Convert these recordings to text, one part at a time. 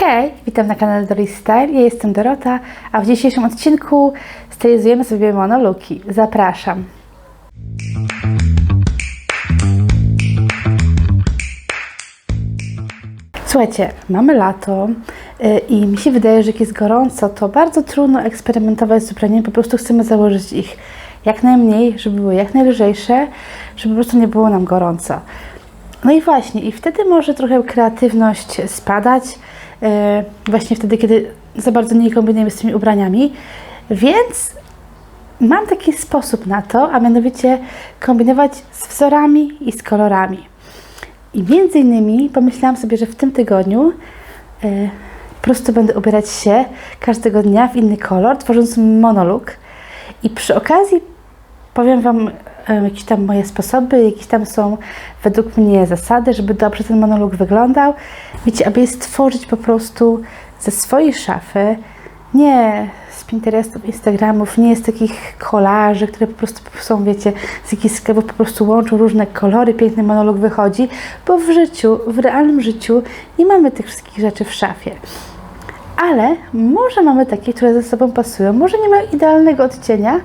Hej, witam na kanale Doris Style. Ja jestem Dorota, a w dzisiejszym odcinku stylizujemy sobie monoluki. Zapraszam. Słuchajcie, mamy lato y, i mi się wydaje, że jak jest gorąco, to bardzo trudno eksperymentować z ubraniem. Po prostu chcemy założyć ich jak najmniej, żeby były jak najlżejsze, żeby po prostu nie było nam gorąco. No i właśnie, i wtedy może trochę kreatywność spadać, właśnie wtedy, kiedy za bardzo nie kombinujemy z tymi ubraniami. Więc mam taki sposób na to, a mianowicie kombinować z wzorami i z kolorami. I między innymi pomyślałam sobie, że w tym tygodniu yy, po prostu będę ubierać się każdego dnia w inny kolor, tworząc monolog. I przy okazji powiem Wam e, jakieś tam moje sposoby, jakieś tam są według mnie zasady, żeby dobrze ten monolog wyglądał. Wiecie, aby je stworzyć po prostu ze swojej szafy, nie z Pinterestów, Instagramów, nie z takich kolarzy, które po prostu są, wiecie, z jakichś sklepów po prostu łączą różne kolory, piękny monolog wychodzi, bo w życiu, w realnym życiu nie mamy tych wszystkich rzeczy w szafie ale może mamy takie, które ze sobą pasują. Może nie mają idealnego odcienia,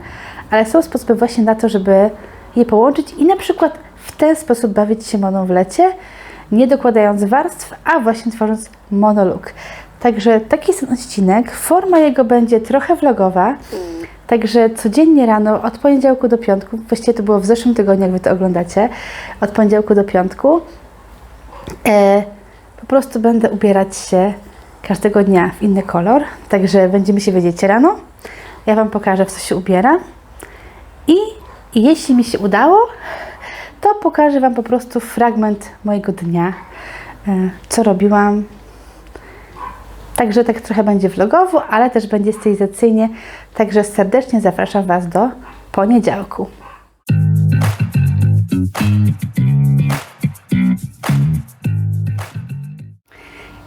ale są sposoby właśnie na to, żeby je połączyć i na przykład w ten sposób bawić się moną w lecie, nie dokładając warstw, a właśnie tworząc monolog. Także taki jest ten odcinek. Forma jego będzie trochę vlogowa. Także codziennie rano, od poniedziałku do piątku, właściwie to było w zeszłym tygodniu, jak Wy to oglądacie, od poniedziałku do piątku, e, po prostu będę ubierać się każdego dnia w inny kolor. Także będziemy się wiedzieć rano. Ja Wam pokażę, w co się ubiera. I, I jeśli mi się udało, to pokażę Wam po prostu fragment mojego dnia, e, co robiłam. Także tak trochę będzie vlogowo, ale też będzie stylizacyjnie. Także serdecznie zapraszam Was do poniedziałku.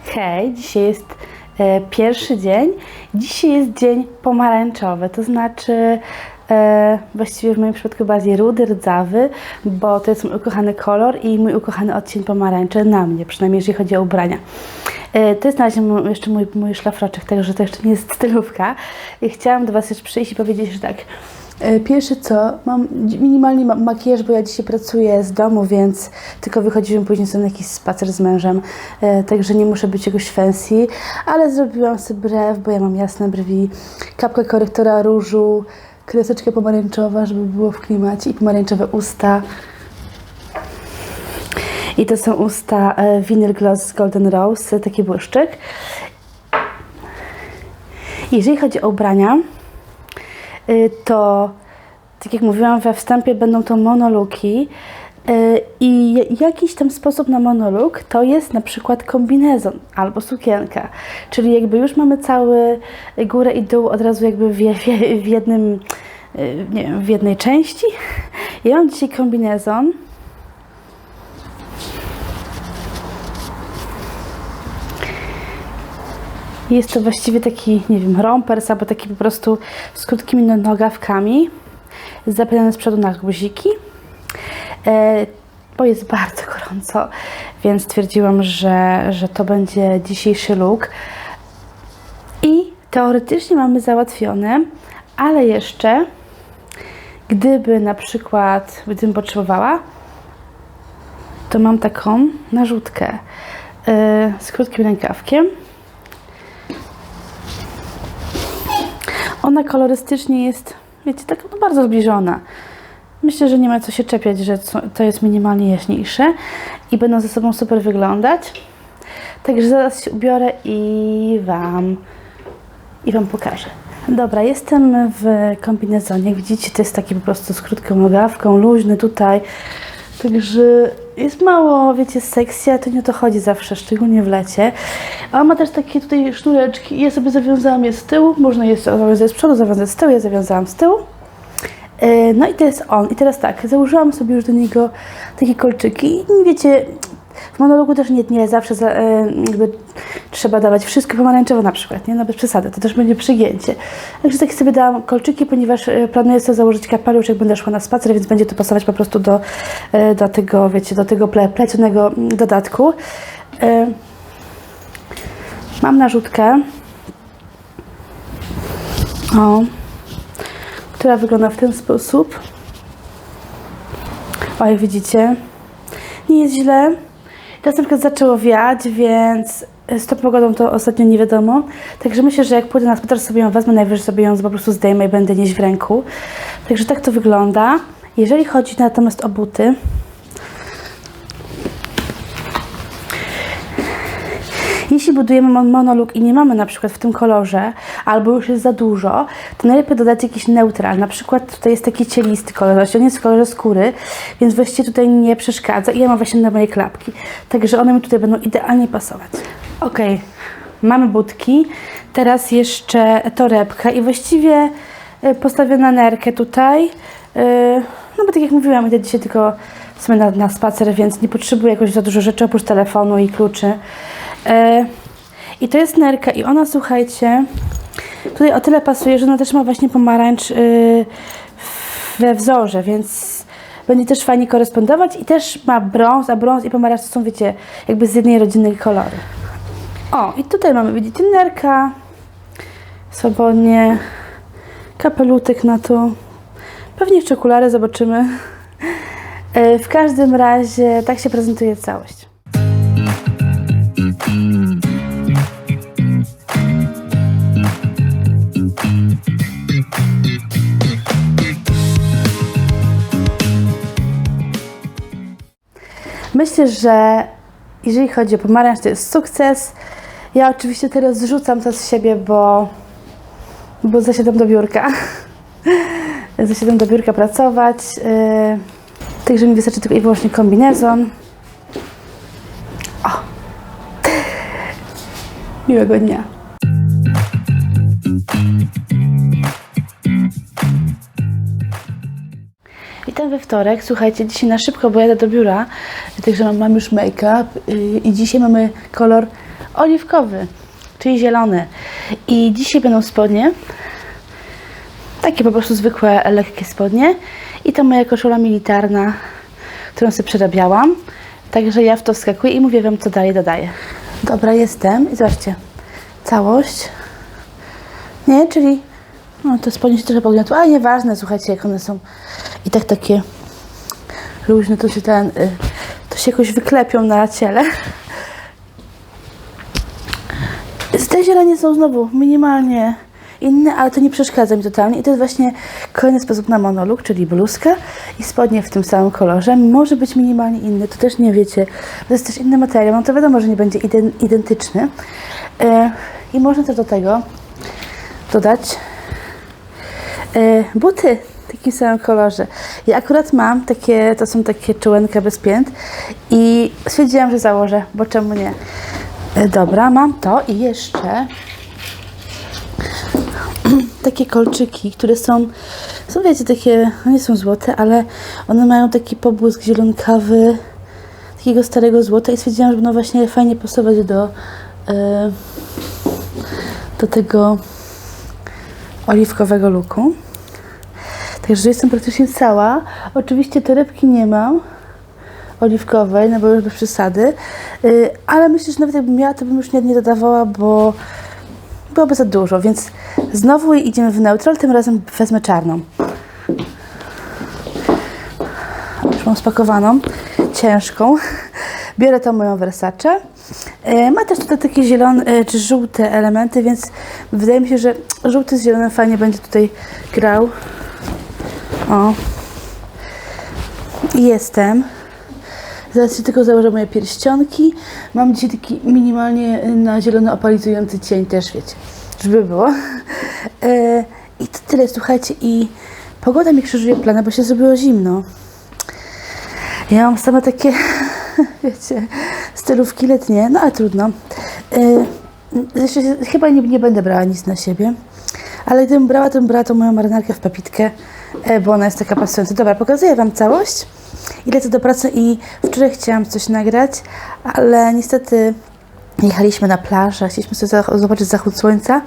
Hej, dzisiaj jest e, pierwszy dzień. Dzisiaj jest dzień pomarańczowy, to znaczy właściwie w moim przypadku bardziej rudy, rdzawy, bo to jest mój ukochany kolor i mój ukochany odcień pomarańczy na mnie, przynajmniej jeżeli chodzi o ubrania. E, to jest na razie jeszcze mój, mój szlafroczek, także to jeszcze nie jest stylówka. I chciałam do Was już przyjść i powiedzieć, że tak. E, Pierwsze co, mam minimalnie ma- makijaż, bo ja dzisiaj pracuję z domu, więc tylko wychodziłem później sobie na jakiś spacer z mężem, e, także nie muszę być jakoś fancy, ale zrobiłam sobie brew, bo ja mam jasne brwi, kapkę korektora różu, kreseczkę pomarańczowa, żeby było w klimacie i pomarańczowe usta. I to są usta e, Vinyl Gloss Golden Rose, taki błyszczyk. Jeżeli chodzi o ubrania, y, to tak jak mówiłam we wstępie, będą to monoluki. Y, I jakiś tam sposób na monoluk to jest na przykład kombinezon albo sukienka. Czyli jakby już mamy cały górę i dół od razu jakby w, w, w jednym, y, nie wiem, w jednej części. Ja mam dzisiaj kombinezon. Jest to właściwie taki, nie wiem, rompers albo taki po prostu z krótkimi no- nogawkami, zapinany z przodu na guziki, e, bo jest bardzo gorąco, więc stwierdziłam, że, że to będzie dzisiejszy look. I teoretycznie mamy załatwione, ale jeszcze, gdyby na przykład, gdybym potrzebowała, to mam taką narzutkę e, z krótkim rękawkiem. Ona kolorystycznie jest, wiecie, tak no bardzo zbliżona. Myślę, że nie ma co się czepiać, że to jest minimalnie jaśniejsze i będą ze sobą super wyglądać. Także zaraz się ubiorę i Wam, i wam pokażę. Dobra, jestem w kombinezonie. Widzicie, to jest taki po prostu z krótką nogawką, luźny tutaj. Także jest mało, wiecie, sekcji, ale to nie o to chodzi zawsze, szczególnie w lecie. A ma też takie tutaj sznureczki ja sobie zawiązałam je z tyłu. Można je zawiązać z przodu, zawiązać z tyłu, ja zawiązałam z tyłu. E, No i to jest on. I teraz tak, założyłam sobie już do niego takie kolczyki i wiecie, w monologu też nie, nie zawsze za, e, jakby trzeba dawać wszystko pomarańczowe na przykład, nie? No bez przesady, to też będzie przygięcie. Także tak sobie dałam kolczyki, ponieważ e, planuję sobie założyć kapelusz, jak będę szła na spacer, więc będzie to pasować po prostu do, do tego, wiecie, do tego ple, plecionego dodatku. Mam narzutkę. O. Która wygląda w ten sposób. O, jak widzicie. Nie jest źle. Teraz na przykład zaczęło wiać, więc z tą pogodą to ostatnio nie wiadomo. Także myślę, że jak pójdę na spacer sobie ją wezmę, najwyżej sobie ją po prostu zdejmę i będę nieść w ręku. Także tak to wygląda. Jeżeli chodzi natomiast o buty, Jeśli budujemy mon- monoluk i nie mamy na przykład w tym kolorze, albo już jest za dużo, to najlepiej dodać jakiś neutral. Na przykład tutaj jest taki cielisty kolor, on jest w kolorze skóry, więc właściwie tutaj nie przeszkadza i ja mam właśnie na moje klapki. Także one mi tutaj będą idealnie pasować. Ok, mamy budki, teraz jeszcze torebka i właściwie y, postawię na nerkę tutaj. Y, No bo tak jak mówiłam, idę dzisiaj tylko w na, na spacer, więc nie potrzebuję jakoś za dużo rzeczy oprócz telefonu i kluczy. I to jest nerka i ona, słuchajcie, tutaj o tyle pasuje, że ona też ma właśnie pomarańcz y, we wzorze, więc będzie też fajnie korespondować i też ma brąz, a brąz i pomarańcz to są, wiecie, jakby z jednej rodziny kolory. O, i tutaj mamy, widzicie, nerka, swobodnie, kapelutek na to, pewnie jeszcze okulary, zobaczymy. E, W każdym razie tak się prezentuje całość. Myślę, że jeżeli chodzi o pomarańcz, to jest sukces. Ja oczywiście teraz zrzucam to z siebie, bo, bo zasiadam do biurka. zasiadam do biurka pracować. Yy, także mi wystarczy tylko i wyłącznie kombinezon. O! Miłego dnia. Witam we wtorek. Słuchajcie, dzisiaj na szybko, bo jadę do biura, także mam, już make-up yy, i dzisiaj mamy kolor oliwkowy, czyli zielony. I dzisiaj będą spodnie, takie po prostu zwykłe, lekkie spodnie i to moja koszula militarna, którą sobie przerabiałam. Także ja w to wskakuję i mówię Wam, co dalej dodaję. Dobra, jestem i zobaczcie, całość. Nie, czyli no to spodnie się trochę pogniotły, ale nieważne, słuchajcie, jak one są i tak takie luźne, to się ten, y, to się jakoś wyklepią na ciele. Te zielenie są znowu minimalnie inne, ale to nie przeszkadza mi totalnie. I to jest właśnie kolejny sposób na monolog, czyli bluzka i spodnie w tym samym kolorze. Może być minimalnie inny, to też nie wiecie. To jest też inny materiał, no to wiadomo, że nie będzie iden- identyczny. E, I można też do tego dodać e, buty takim samym kolorze. Ja akurat mam takie, to są takie czułenka bez pięt i stwierdziłam, że założę, bo czemu nie? E, Dobra, mam to i jeszcze takie kolczyki, które są, są wiecie, takie, no nie są złote, ale one mają taki pobłysk zielonkawy, takiego starego złota i stwierdziłam, że będą właśnie fajnie pasować do, e, do tego oliwkowego luku. Także jestem praktycznie cała. Oczywiście torebki nie mam oliwkowej, no bo już bez przesady. Yy, ale myślę, że nawet jakbym miała, to bym już nie, dodawała, bo byłoby za dużo, więc znowu idziemy w neutral, tym razem wezmę czarną. Już mam spakowaną, ciężką. Biorę tą moją Versace. Yy, Ma też tutaj takie zielone yy, czy żółte elementy, więc wydaje mi się, że żółty z zielonym fajnie będzie tutaj grał. O. Jestem. Zaraz się tylko założę moje pierścionki. Mam dzisiaj taki minimalnie na zielono opalizujący cień też, wiecie, żeby było. E, I to tyle, słuchajcie. I pogoda mi krzyżuje plany, bo się zrobiło zimno. Ja mam same takie, wiecie, stylówki letnie, no ale trudno. E, się- chyba nie, nie będę brała nic na siebie. Ale gdybym brała, to bym brała tą moją marynarkę w papitkę, bo ona jest taka pasująca. Dobra, pokazuję Wam całość. I lecę do pracy i wczoraj chciałam coś nagrać, ale niestety jechaliśmy na plażę, chcieliśmy sobie zobaczyć zachód słońca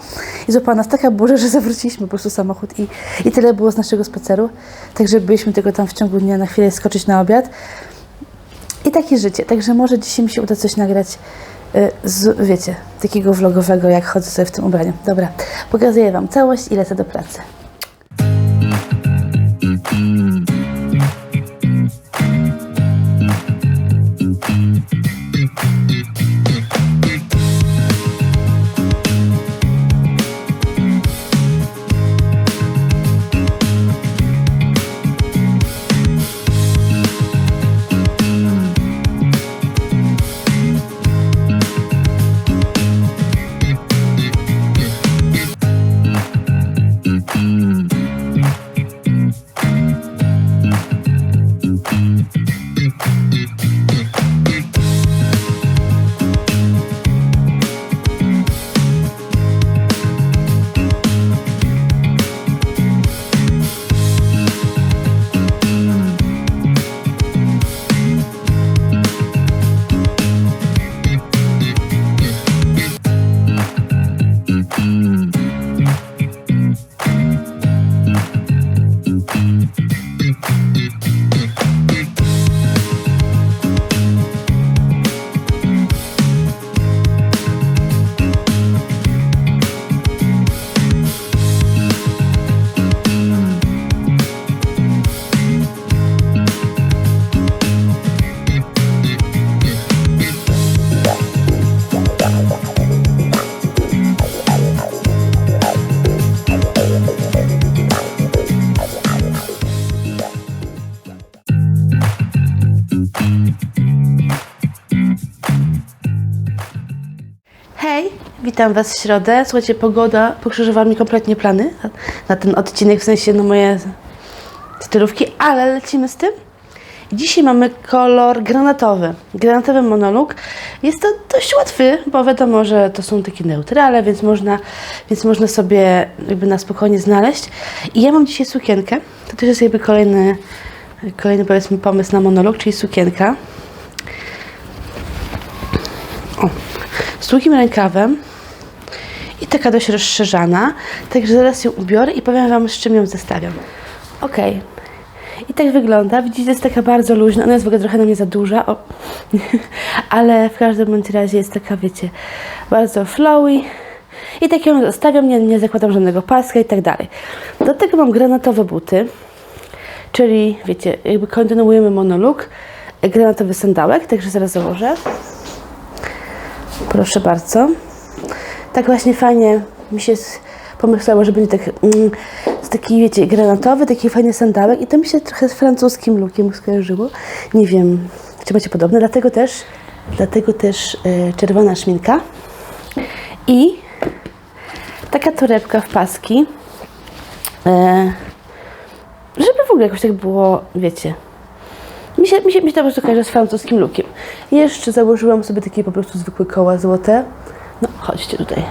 i złapała nas taka burza, że zawróciliśmy po prostu samochód i, i tyle było z naszego spaceru. Także byliśmy tylko tam w ciągu dnia na chwilę skoczyć na obiad. I takie życie, także może dzisiaj mi się uda coś nagrać y, z, wiecie, takiego vlogowego, jak chodzę sobie w tym ubraniu. Dobra, pokazuję Wam całość i lecę do pracy. Witam Was w środę. Słuchajcie, pogoda pokrzyżowała mi kompletnie plany na, ten odcinek, w sensie no moje stylówki, ale lecimy z tym. Dzisiaj mamy kolor granatowy, granatowy monolog. Jest to dość łatwy, bo wiadomo, że to są takie neutrale, więc można, więc można sobie jakby na spokojnie znaleźć. I ja mam dzisiaj sukienkę. To też jest jakby kolejny, kolejny powiedzmy pomysł na monolog, czyli sukienka. O, z długim rękawem i taka dość rozszerzana. Także zaraz ją ubiorę i powiem Wam, z czym ją zestawiam. Ok. I tak wygląda. Widzicie, jest taka bardzo luźna. Ona jest w ogóle trochę na mnie za duża, o. ale w każdym bądź razie jest taka, wiecie, bardzo flowy. I tak ją zostawiam, nie, nie zakładam żadnego paska i tak dalej. Do tego mam granatowe buty, czyli wiecie, jakby kontynuujemy monolog. Granatowy sandałek, także zaraz założę. Proszę bardzo. Tak właśnie fajnie mi się pomyślało, że będzie tak mm, taki, wiecie, granatowy, taki fajny sandałek i to mi się trochę z francuskim lookiem skojarzyło. Nie wiem, czy macie podobne, dlatego też, dlatego też e, czerwona szminka i taka torebka w paski, e, żeby w ogóle jakoś tak było, wiecie, mi się, mi się, mi się to po prostu kojarzy z francuskim lookiem. Jeszcze założyłam sobie takie po prostu zwykłe koła złote. No, chodźcie tutaj.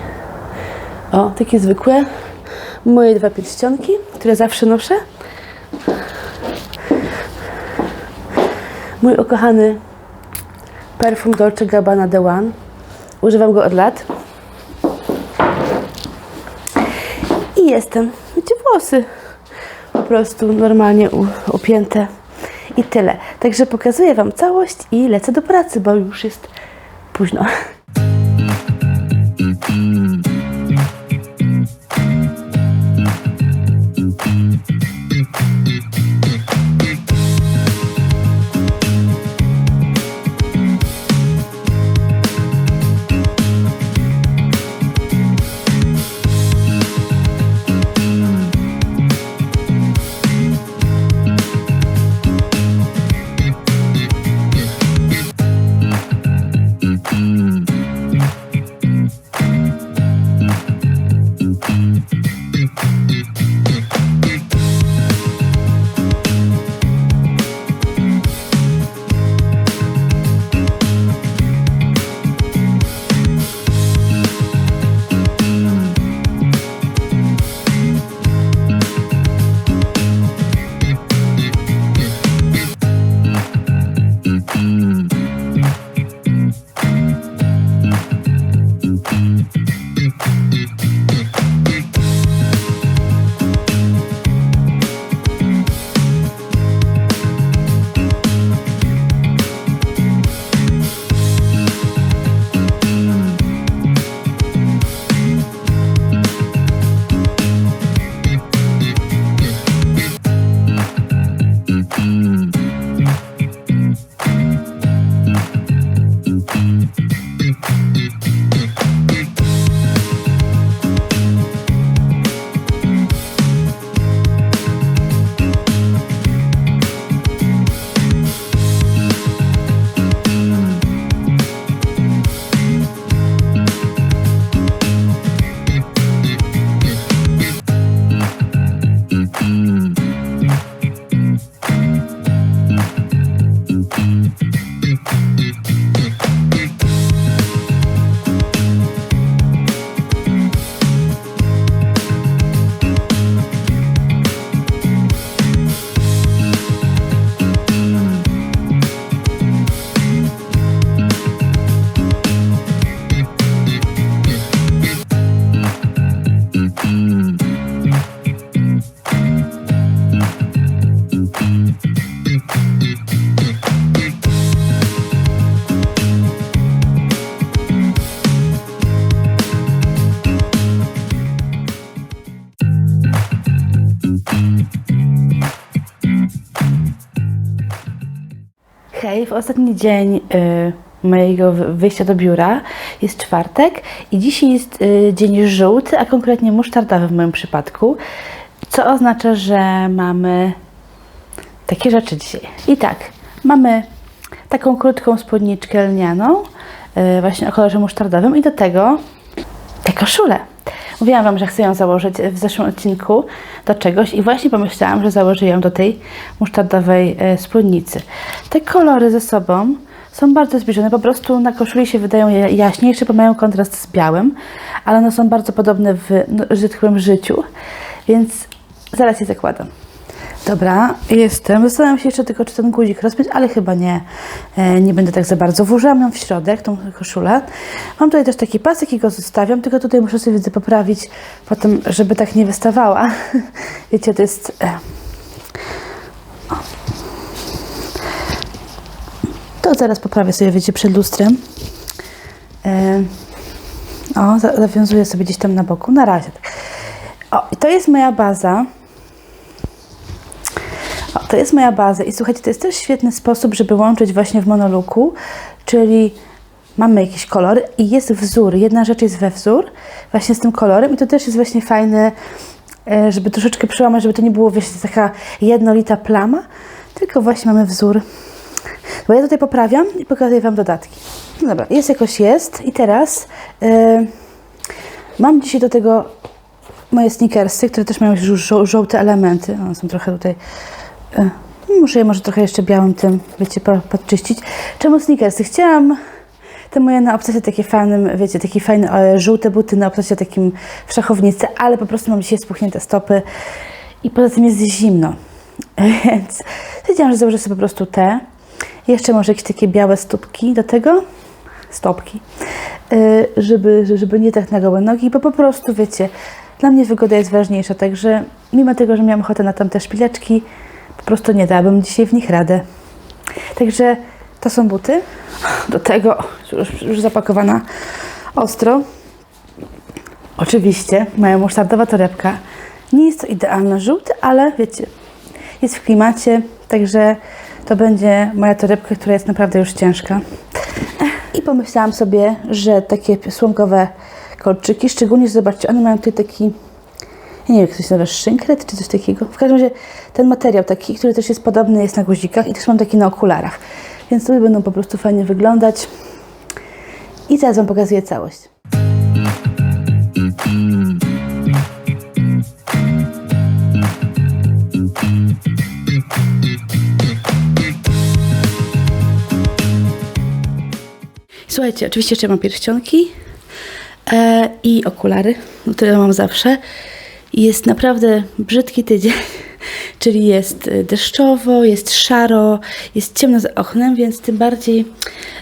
O, takie zwykłe. Moje dwa pierścionki, które zawsze noszę. Mój ukochany perfum Dolce Gabbana The One. Używam go od lat. I jestem. Wiecie, włosy po prostu normalnie upięte i tyle. Także pokazuję Wam całość i lecę do pracy, bo już jest późno. W ostatni dzień y, mojego wy- wyjścia do biura jest czwartek i dzisiaj jest y, dzień żółty, a konkretnie musztardowy w moim przypadku, co oznacza, że mamy takie rzeczy dzisiaj. I tak, mamy taką krótką spódniczkę lnianą, y, właśnie o kolorze musztardowym i do tego tę koszulę. Mówiłam Wam, że chcę ją założyć w zeszłym odcinku do czegoś i właśnie pomyślałam, że założę ją do tej musztardowej e, spódnicy. Te kolory ze sobą są bardzo zbliżone, po prostu na koszuli się wydają ja- jaśniejsze, bo mają kontrast z białym, ale one są bardzo podobne w, no, że powiem, życiu, więc zaraz je zakładam. Dobra, jestem. Zastanawiam się jeszcze tylko, czy ten guzik rozpiąć, ale chyba nie. E, nie będę tak za bardzo. Włożyłam ją w środek, tą koszulę. Mam tutaj też taki pasek i go zostawiam, tylko tutaj muszę sobie widzę poprawić potem, żeby tak nie wystawała. Wiecie, to jest... E, to zaraz poprawię sobie, wiecie, przed lustrem. E, o, za, zawiązuję sobie gdzieś tam na boku. Na razie. tak. O, i to jest moja baza. O, to jest moja baza i słuchajcie, to jest też świetny sposób, żeby łączyć właśnie w monoluku, czyli mamy jakiś kolor i jest wzór. Jedna rzecz jest we wzór, właśnie z tym kolorem i to też jest właśnie fajne, e, żeby troszeczkę przełamać, żeby to nie było, wiesz, taka jednolita plama, tylko właśnie mamy wzór. Bo ja tutaj poprawiam i pokazuję Wam dodatki. No dobra, jest jakoś jest i teraz e, mam dzisiaj do tego moje sneakersy, które też mają żół- żół- żółte elementy. One są trochę tutaj. E, Muszę je może trochę jeszcze białym tym, wiecie, po- podczyścić. Czemu sneakersy? Chciałam te moje na obcasie takie fajnym, wiecie, takie fajne e, żółte buty na obcasie takim w szachownicy, ale po prostu mam dzisiaj spuchnięte stopy i poza tym jest zimno. Więc stwierdziłam, że założę sobie po prostu te. Jeszcze może jakieś takie białe stópki do tego. Stopki. Y, żeby, żeby nie tak na gołe nogi, bo po prostu, wiecie, dla mnie wygoda jest ważniejsza, także mimo tego, że miałam ochotę na tamte szpileczki, po prostu nie dałabym dzisiaj w nich radę. Także to są buty. Do tego już, już zapakowana ostro. Oczywiście moja musztardowa torebka. Nie jest to idealna żółty, ale wiecie, jest w klimacie, także to będzie moja torebka, która jest naprawdę już ciężka. I pomyślałam sobie, że takie słomkowe kolczyki, szczególnie, zobaczcie, one mają tutaj taki, ja nie wiem, jak to się nazywa, szynkret czy coś takiego. W każdym razie ten materiał taki, który też jest podobny, jest na guzikach i też mam taki na okularach. Więc tutaj będą po prostu fajnie wyglądać. I zaraz Wam pokazuję całość. Słuchajcie, oczywiście jeszcze mam pierścionki e, i okulary, które mam zawsze. Jest naprawdę brzydki tydzień, czyli jest e, deszczowo, jest szaro, jest ciemno za oknem, więc tym bardziej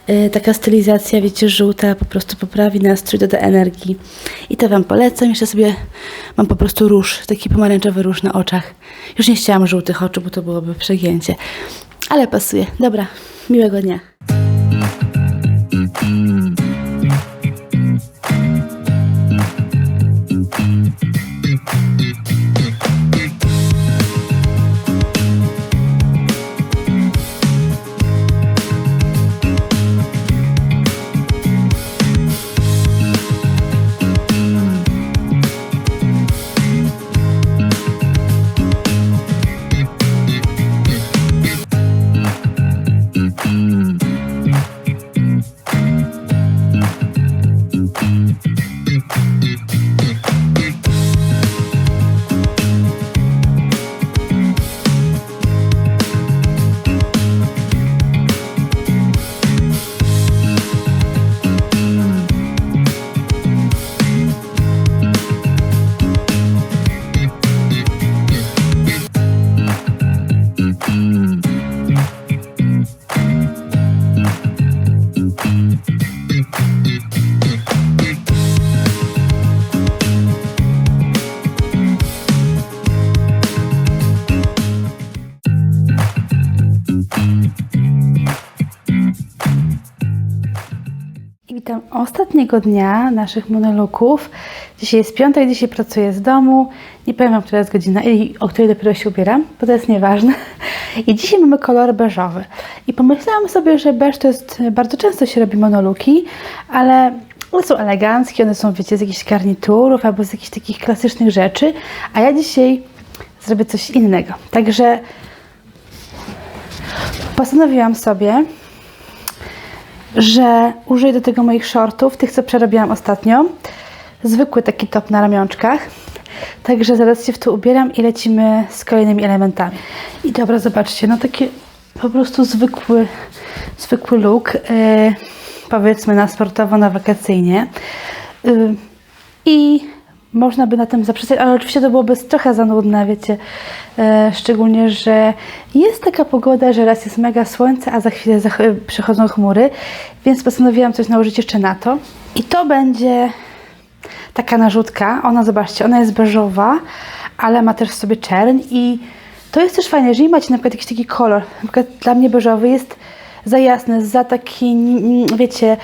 e, taka stylizacja, wiecie, żółta po prostu poprawi nastrój, doda energii. I to Wam polecam. Jeszcze sobie mam po prostu róż, taki pomarańczowy róż na oczach. Już nie chciałam żółtych oczu, bo to byłoby przegięcie. Ale pasuje. Dobra, miłego dnia. Witam ostatniego dnia naszych monologów. Dzisiaj jest piątek, dzisiaj pracuję z domu. Nie powiem Wam, która jest godzina i o której dopiero się ubieram, bo to jest nieważne. I dzisiaj mamy kolor beżowy. I pomyślałam sobie, że beż to jest, bardzo często się robi monoluki, ale one są eleganckie, one są, wiecie, z jakichś garniturów albo z jakichś takich klasycznych rzeczy. A ja dzisiaj zrobię coś innego. Także postanowiłam sobie, że użyję do tego moich shortów, tych co przerobiłam ostatnio. Zwykły taki top na ramionczkach. Także zaraz się w to ubieram i lecimy z kolejnymi elementami. I dobra, zobaczcie, no taki po prostu zwykły, zwykły look, yy, powiedzmy na sportowo, na wakacyjnie. Yy, I można by na tym zaprzestać, ale oczywiście to byłoby trochę za nudne, wiecie. E, szczególnie, że jest taka pogoda, że raz jest mega słońce, a za chwilę zach- przychodzą chmury, więc postanowiłam coś nałożyć jeszcze na to. I to będzie taka narzutka. Ona, zobaczcie, ona jest beżowa, ale ma też w sobie czerń i to jest też fajne, jeżeli macie na przykład jakiś taki kolor, na przykład dla mnie beżowy jest za jasny, za taki, wiecie,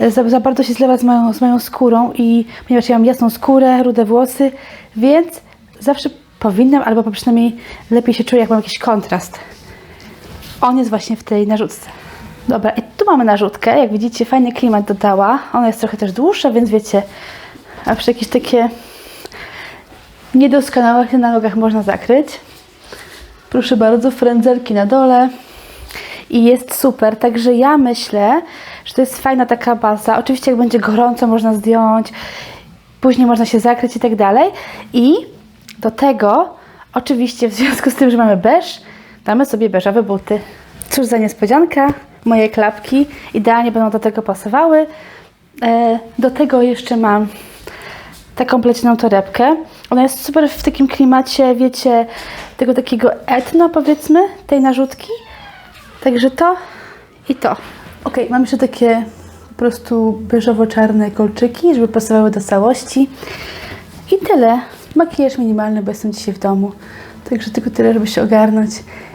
za, za bardzo się zlewa z moją, z moją skórą i ponieważ ja mam jasną skórę, rude włosy, więc zawsze powinnam, albo przynajmniej lepiej się czuję, jak mam jakiś kontrast. On jest właśnie w tej narzutce. Dobra, i tu mamy narzutkę, jak widzicie fajny klimat dodała. Ona jest trochę też dłuższa, więc wiecie, a przy jakieś takie niedoskonałości na nogach można zakryć. Proszę bardzo, frędzelki na dole i jest super. Także ja myślę, że to jest fajna taka baza. Oczywiście jak będzie gorąco, można zdjąć, później można się zakryć i tak dalej. I do tego, oczywiście w związku z tym, że mamy beż, damy sobie beżowe buty. Cóż za niespodzianka, moje klapki idealnie będą do tego pasowały. E, do tego jeszcze mam taką plecioną torebkę. Ona jest super w takim klimacie, wiecie, tego takiego etno powiedzmy, tej narzutki. Także to i to. Ok, mam jeszcze takie po prostu beżowo-czarne kolczyki, żeby pasowały do całości. I tyle. Makijaż minimalny, bo jestem dzisiaj w domu. Także tylko tyle, żeby się ogarnąć.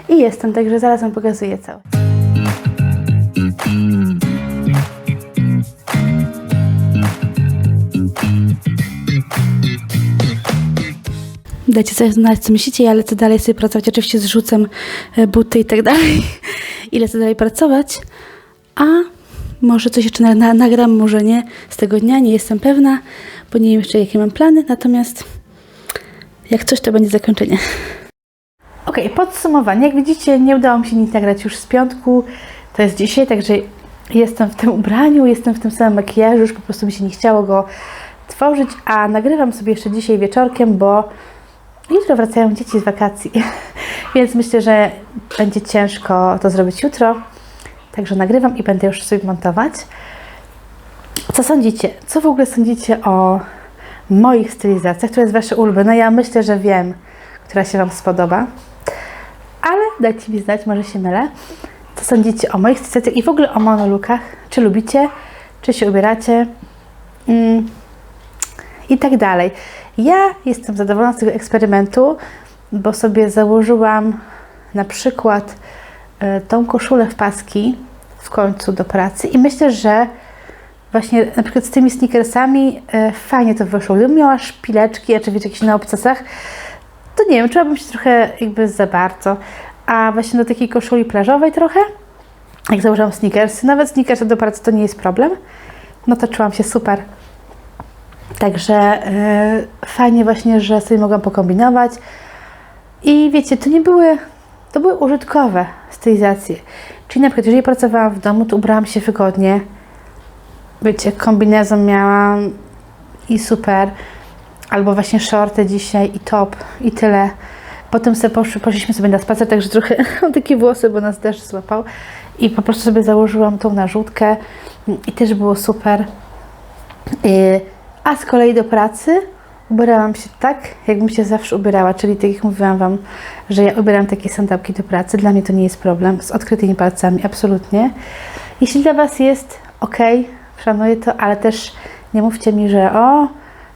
I jestem, także zaraz Wam pokazuję całe. Dajcie sobie znać, co myślicie. Ja lecę dalej sobie pracować. Oczywiście zrzucam e, buty i tak dalej. I lecę dalej pracować. A może coś jeszcze na, na, nagram, może nie. Z tego dnia nie jestem pewna, bo nie wiem jeszcze, jakie mam plany. Natomiast jak coś, to będzie zakończenie. Ok, podsumowanie. Jak widzicie, nie udało mi się nic nagrać już z piątku. To jest dzisiaj, także jestem w tym ubraniu, jestem w tym samym makijażu, już po prostu mi się nie chciało go tworzyć, a nagrywam sobie jeszcze dzisiaj wieczorkiem, bo jutro wracają dzieci z wakacji, więc myślę, że będzie ciężko to zrobić jutro. Także nagrywam i będę już sobie montować. Co sądzicie? Co w ogóle sądzicie o moich stylizacjach? Która jest Wasze ulubione? Ja myślę, że wiem, która się Wam spodoba. Ale dajcie mi znać, może się mylę. Co sądzicie o moich stylizacjach i w ogóle o monolukach? Czy lubicie? Czy się ubieracie? Mm. I tak dalej. Ja jestem zadowolona z tego eksperymentu, bo sobie założyłam na przykład tą koszulę w paski w końcu do pracy i myślę, że właśnie na przykład z tymi sneakersami e, fajnie to wyszło. Gdybym miała szpileczki, czy wiecie, jakieś na obcasach, to nie wiem, czułabym się trochę jakby za bardzo. A właśnie do takiej koszuli plażowej trochę, jak założyłam sneakersy, nawet sneakersy do pracy to nie jest problem, no to czułam się super. Także e, fajnie właśnie, że sobie mogłam pokombinować. I wiecie, to nie były, to były użytkowe stylizacje. Czyli na przykład, jeżeli pracowałam w domu, to ubrałam się wygodnie. Wiecie, kombinezon miałam i super. Albo właśnie shorty dzisiaj i top i tyle. Potem sobie poszliśmy sobie na spacer, także trochę mam takie włosy, bo nas deszcz złapał. I po prostu sobie założyłam tą narzutkę i też było super. Y, A z kolei do pracy ubierałam się tak, jakbym się zawsze ubierała, czyli tak jak mówiłam Wam, że ja ubieram takie sandałki do pracy. Dla mnie to nie jest problem, z odkrytymi palcami, absolutnie. Jeśli dla Was jest ok, szanuję to, ale też nie mówcie mi, że o,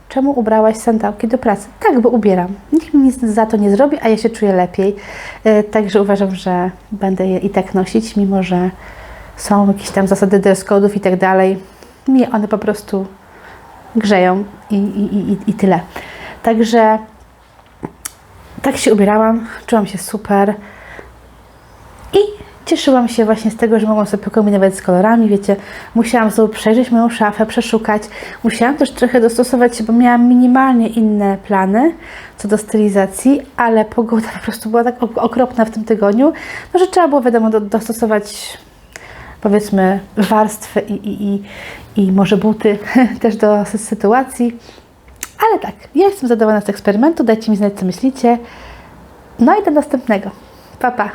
czemu ubrałaś sandałki do pracy? Tak, bo ubieram. Nikt mi nic za to nie zrobi, a ja się czuję lepiej. Y, Także uważam, że będę je i tak nosić, mimo że są jakieś tam zasady dress code'ów i tak dalej. mnie one po prostu grzeją i, i, i, i tyle. Także tak się ubierałam, czułam się super i cieszyłam się właśnie z tego, że mogłam sobie pokombinować z kolorami, wiecie, musiałam znowu przejrzeć moją szafę, przeszukać, musiałam też trochę dostosować się, bo miałam minimalnie inne plany co do stylizacji, ale pogoda po prostu była tak ok- okropna w tym tygodniu, no, że trzeba było wiadomo do, dostosować powiedzmy warstwy i, i, i, i może buty też do sy- sytuacji. Ale tak, ja jestem zadowolona z eksperymentu, dajcie mi znać co myślicie. No i do następnego. Pa, pa.